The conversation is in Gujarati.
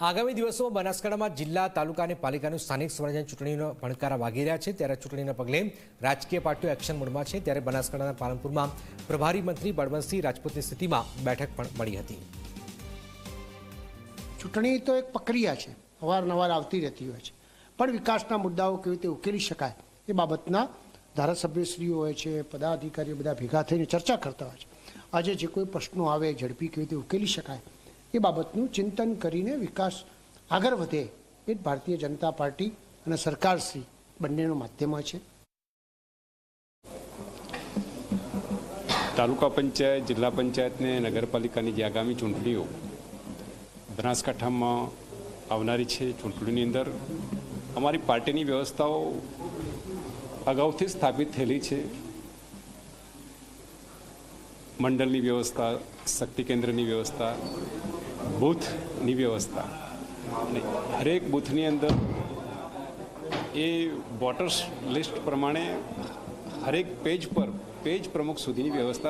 આગામી દિવસોમાં બનાસકાંઠામાં જિલ્લા તાલુકા અને પાલિકાનું સ્થાનિક સ્વરાજ્યની ચૂંટણીનો ભણકારા વાગી રહ્યા છે. ત્યારે ચૂંટણીના પગલે રાજકીય પાર્ટીઓ એક્શન મોડમાં છે. ત્યારે બનાસકાંઠાના પાલનપુરમાં પ્રભારી મંત્રી બળવંતસિંહ રાજપૂતની સ્થિતિમાં બેઠક પણ મળી હતી. ચૂંટણી તો એક પ્રક્રિયા છે. અવારનવાર આવતી રહેતી હોય છે. પણ વિકાસના મુદ્દાઓ કેવી રીતે ઉકેલી શકાય એ બાબતના ધારાસભ્યશ્રીઓ હોય છે, પદાધિકારીઓ બધા ભેગા થઈને ચર્ચા કરતા હોય છે. આજે જે કોઈ પ્રશ્નો આવે, ઝડપી કેવી રીતે ઉકેલી શકાય એ બાબતનું ચિંતન કરીને વિકાસ આગળ વધે એ જ ભારતીય જનતા પાર્ટી અને સરકારશ્રી બંનેનું માધ્યમ છે. તાલુકા પંચાયત, જિલ્લા પંચાયત ને નગરપાલિકાની જે આગામી ચૂંટણીઓ બનાસકાંઠામાં આવનારી છે ચૂંટણીની અંદર, અમારી પાર્ટીની વ્યવસ્થાઓ અગાઉથી સ્થાપિત થયેલી છે. મંડળની વ્યવસ્થા, શક્તિ કેન્દ્રની વ્યવસ્થા બૂથની વ્યવસ્થા હરેક બૂથની અંદર એ વોટર્સ લિસ્ટ પ્રમાણે હરેક પેજ પર, પેજ પ્રમુખ સુધીની વ્યવસ્થા